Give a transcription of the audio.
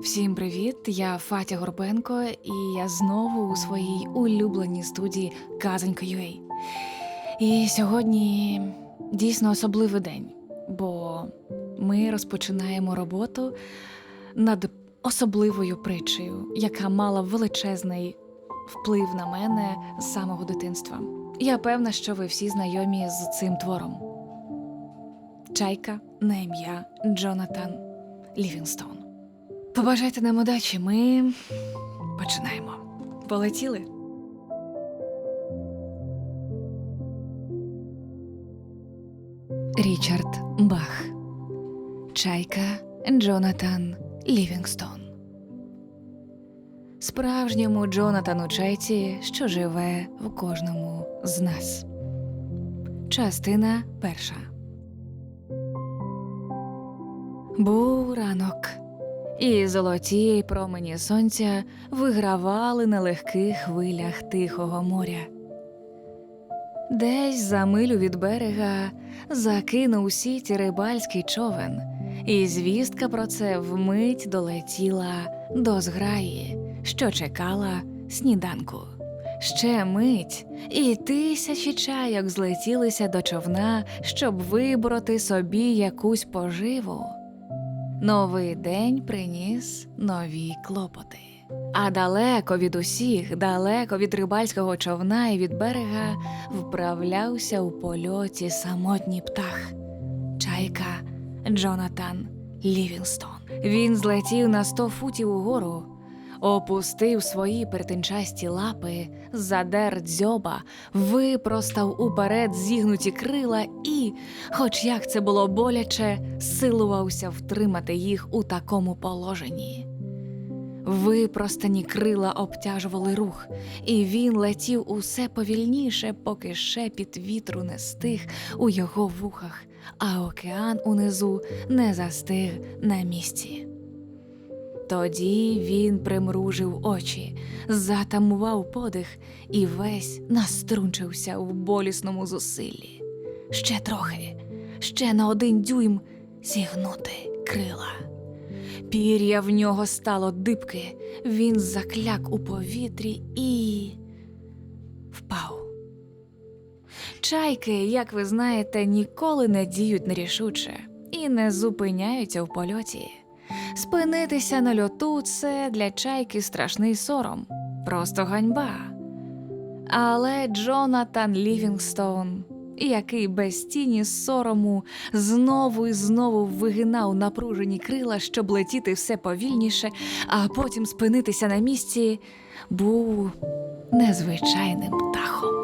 Всім привіт! Я Фатя Горбенко, і я знову у своїй улюбленій студії Казонька.ua. І сьогодні дійсно особливий день, бо ми розпочинаємо роботу над особливою притчею, яка мала величезний вплив на мене з самого дитинства. Я певна, що ви всі знайомі з цим твором. Чайка на ім'я Джонатан Лівінстон. Побажайте нам удачі, ми починаємо. Полетіли. Річард Бах. Чайка Джонатан Лівінгстон. Справжньому Джонатану Чайці, що живе в кожному з нас. Частина перша. Був ранок, і золоті промені сонця вигравали на легких хвилях тихого моря. Десь за милю від берега закинув сіті рибальський човен, і звістка про це вмить долетіла до зграї, що чекала сніданку. Ще мить, і тисячі чайок злетілися до човна, щоб вибороти собі якусь поживу. Новий день приніс нові клопоти. А далеко від усіх, далеко від рибальського човна і від берега, вправлявся у польоті самотній птах чайка Джонатан Лівінстон. Він злетів на сто футів угору, опустив свої перетинчасті лапи, задер дзьоба, випростав уперед зігнуті крила і, хоч як це було боляче, силувався втримати їх у такому положенні. Випростані крила обтяжували рух, і він летів усе повільніше, поки шепіт вітру не стих у його вухах, а океан унизу не застиг на місці. Тоді він примружив очі, затамував подих і весь наструнчився в болісному зусиллі. Ще трохи, ще на один дюйм зігнути крила. Пір'я в нього стало дибки, він закляк у повітрі і впав. Чайки, як ви знаєте, ніколи не діють нерішуче і не зупиняються в польоті. Спинитися на льоту це для чайки страшний сором, просто ганьба. Але Джонатан Лівінгстоун, який без тіні сорому знову і знову вигинав напружені крила, щоб летіти все повільніше, а потім спинитися на місці, був незвичайним птахом.